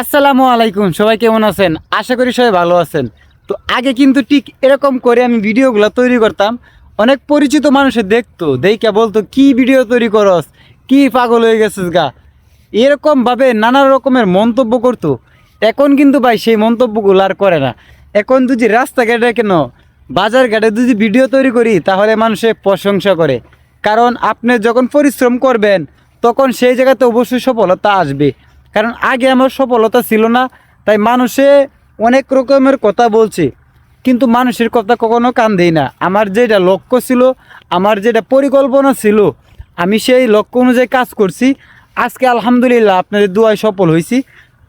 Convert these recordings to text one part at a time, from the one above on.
আসসালামু আলাইকুম, সবাই কেমন আছেন? আশা করি সবাই ভালো আছেন। তো আগে কিন্তু ঠিক এরকম করে আমি ভিডিওগুলো তৈরি করতাম। অনেক পরিচিত মানুষে দেখতো, দেখে বলতো, কি ভিডিও তৈরি করস? কি পাগল হয়ে গেছিস গা? এরকমভাবে নানা রকমের মন্তব্য করতো। এখন কিন্তু ভাই সেই মন্তব্যগুলো আর করে না। এখন যদি রাস্তাঘাটে কেন বাজার ঘাটে যদি ভিডিও তৈরি করি, তাহলে মানুষে প্রশংসা করে। কারণ আপনি যখন পরিশ্রম করবেন, তখন সেই জায়গাতে অবশ্যই সফলতা আসবে। কারণ আগে আমার সফলতা ছিল না, তাই মানুষে অনেক রকমের কথা বলছে, কিন্তু মানুষের কথা কখনো কান দেই না। আমার যেটা লক্ষ্য ছিল, আমার যেটা পরিকল্পনা ছিল, আমি সেই লক্ষ্য অনুযায়ী কাজ করছি। আজকে আলহামদুলিল্লাহ আপনাদের দুয়ায় সফল হয়েছি।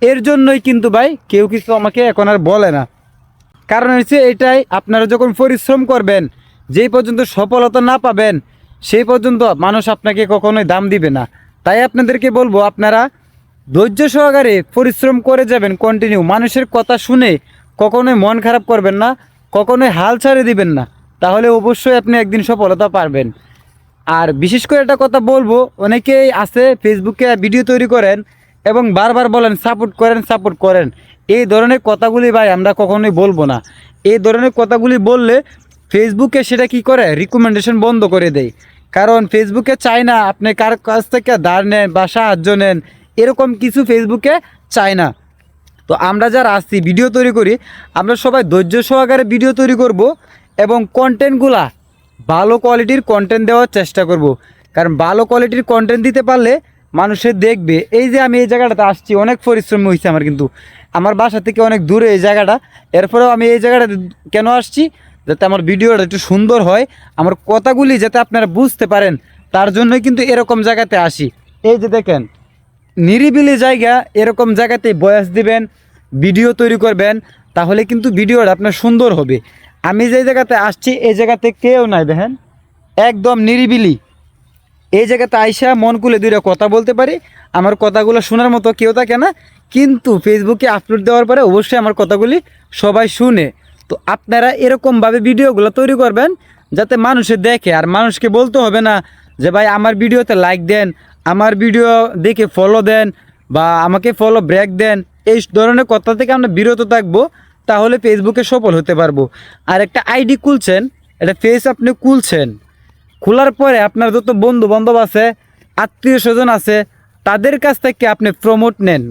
এর জন্যই কিন্তু ভাই কেউ কিছু আমাকে এখন আর বলে না। কারণ হচ্ছে এটাই, আপনারা যখন পরিশ্রম করবেন, যেই পর্যন্ত সফলতা না পাবেন, সেই পর্যন্ত মানুষ আপনাকে কখনোই দাম দিবে না। তাই আপনাদেরকে বলব, আপনারা ধৈর্য সহকারে পরিশ্রম করে যাবেন কন্টিনিউ মানুষের কথা শুনে কখনোই মন খারাপ করবেন না, কখনোই হাল ছাড়ে দিবেন না। তাহলে অবশ্যই আপনি একদিন সফলতা পারবেন। আর বিশেষ করে একটা কথা বলব, অনেকেই আছে ফেসবুকে ভিডিও তৈরি করেন এবং বারবার বলেন সাপোর্ট করেন সাপোর্ট করেন। এই ধরনের কথাগুলি ভাই আমরা কখনোই বলব না। এই ধরনের কথাগুলি বললে ফেসবুকে সেটা কি করে? রিকমেন্ডেশন বন্ধ করে দেয়। কারণ ফেসবুকে চায় না আপনি কার কাছ থেকে ধার নেন বা সাহায্য নেন। এরকম কিছু ফেসবুকে চায় না। তো আমরা যারা আসছি ভিডিও তৈরি করি, আমরা সবাই ধৈর্য সহকারে ভিডিও তৈরি করব এবং কন্টেন্টগুলা ভালো কোয়ালিটির কন্টেন্ট দেওয়ার চেষ্টা করব। কারণ ভালো কোয়ালিটির কন্টেন্ট দিতে পারলে মানুষে দেখবে, এই যে আমি এই জায়গাটাতে আসছি, অনেক পরিশ্রম হয়েছে আমার কিন্তু। আমার বাসা থেকে অনেক দূরে এই জায়গাটা, এরপরেও আমি এই জায়গাটাতে কেন আসছি? যাতে আমার ভিডিওটা একটু সুন্দর হয়, আমার কথাগুলি যাতে আপনারা বুঝতে পারেন, তার জন্যই কিন্তু এরকম জায়গাতে আসি। এই যে দেখেন নিরিবিলি জায়গা, এরকম জায়গাতে বয়স দিবেন, ভিডিও তৈরি করবেন, তাহলে কিন্তু ভিডিওটা আপনার সুন্দর হবে। আমি যে জায়গাতে আসছি, এই জায়গাতে কেউ নাই, দেখেন। একদম নিরিবিলি। এই জায়গাতে আইসা মন খুলে দুইটা কথা বলতে পারি। আমার কথাগুলো শোনার মতো কেউ থাকে না, কিন্তু ফেসবুকে আপলোড দেওয়ার পরে অবশ্যই আমার কথাগুলি সবাই শুনে। তো আপনারা এরকমভাবে ভিডিওগুলো তৈরি করবেন, যাতে মানুষে দেখে। আর মানুষকে বলতে হবে না যে, ভাই, আমার ভিডিওতে লাইক দেন আমার ভিডিও দেখে ফলো দেন বা আমাকে ফলো ব্রেক দেন, এই ধরনের কথা থেকে আমরা বিরত থাকব, তাহলে ফেসবুকে সফল হতে পারব। আর একটা আইডি খুলছেন একটা ফেস আপনি খুলছেন। খোলার পরে আপনার যত বন্ধু বান্ধব আছে, আত্মীয় স্বজন আছে, তাদের কাছ থেকে আপনি প্রমোট নেন।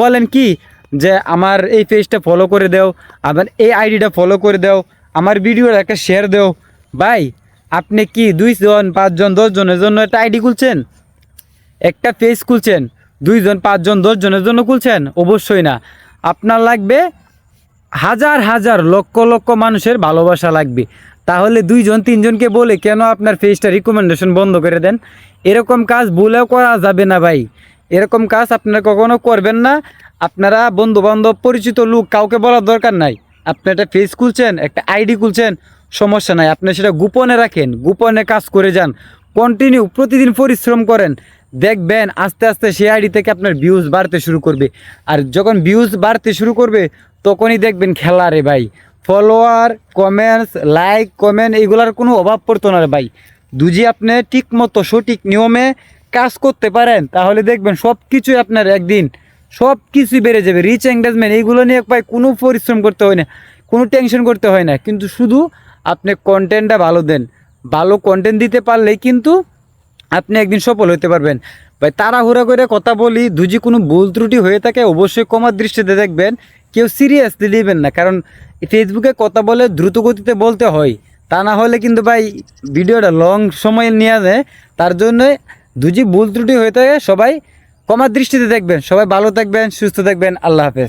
বলেন কি যে আমার এই পেজটা ফলো করে দাও আমার এই আইডিটা ফলো করে দাও, আমার ভিডিওর একটা শেয়ার দাও। ভাই, আপনি কি দুইজন, পাঁচজন, দশজনের জন্য একটা আইডি খুলছেন? একটা পেজ খুলছেন, দুইজন, পাঁচজন, দশজনের জন্য খুলছেন? অবশ্যই না। আপনার লাগবে হাজার হাজার, লক্ষ লক্ষ মানুষের ভালোবাসা লাগবে। তাহলে দুইজন, তিনজনকে বলে কেন আপনার ফেসটা রিকমেন্ডেশন বন্ধ করে দেন? এরকম কাজ ভুলেও করা যাবে না ভাই। এরকম কাজ আপনারা কখনো করবেন না। আপনারা বন্ধু বান্ধব পরিচিত লোক, কাউকে বলার দরকার নাই। আপনি একটা ফেস খুলছেন, একটা আইডি খুলছেন, সমস্যা নাই। আপনি সেটা গোপনে রাখেন, গোপনে কাজ করে যান। কন্টিনিউ প্রতিদিন পরিশ্রম করেন। দেখবেন আস্তে আস্তে সেই আইডি থেকে আপনার ভিউজ বাড়তে শুরু করবে। আর যখন ভিউজ বাড়তে শুরু করবে, তখনই দেখবেন খেলা রে ভাই। ফলোয়ার কমেন্টস লাইক কমেন্ট এইগুলার কোনো অভাব পড়তো না রে ভাই। দুজি আপনি ঠিক মতো সঠিক নিয়মে কাজ করতে পারেন, তাহলে দেখবেন সব কিছুই আপনার একদিন সব কিছুই বেড়ে যাবে। রিচ এঙ্গেজমেন্ট এইগুলো নিয়ে ভাই কোনো পরিশ্রম করতে হয় না, কোনো টেনশন করতে হয় না। কিন্তু শুধু আপনি কন্টেন্টটা ভালো দেন। ভালো কন্টেন্ট দিতে পারলেই কিন্তু আপনি একদিন সফল হতে পারবেন। ভাই, তাড়াহুড়া করে কথা বলি দুজি কোনো ভুল ত্রুটি হয়ে থাকে, অবশ্যই কমার দৃষ্টিতে দেখবেন। কেউ সিরিয়াসলি নেবেন না, কারণ ফেসবুকে কথা বলে দ্রুত গতিতে বলতে হয়। তা না হলে কিন্তু ভাই, ভিডিওটা লং সময় নেওয়া যায়। তার জন্য দুজি ভুল ত্রুটি হয়ে থাকে, সবাই কমার দৃষ্টিতে দেখবেন। সবাই ভালো থাকবেন, সুস্থ থাকবেন। আল্লাহ হাফেজ।